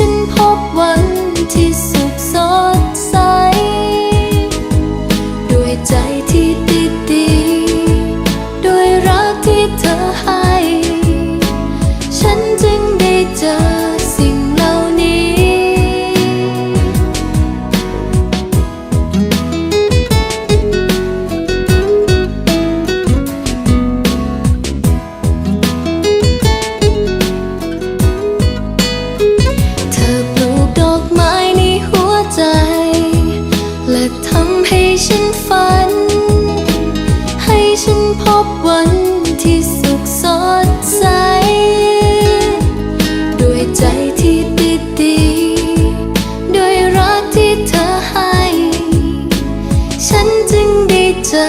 ฉันพบวันที่สุขสดใส ด้วยใจที่ติดดี ด้วยรักที่ พบวันที่สุขสดใส ด้วยใจที่ดีด้วยรักที่เธอให้ ฉันจึงได้เจอ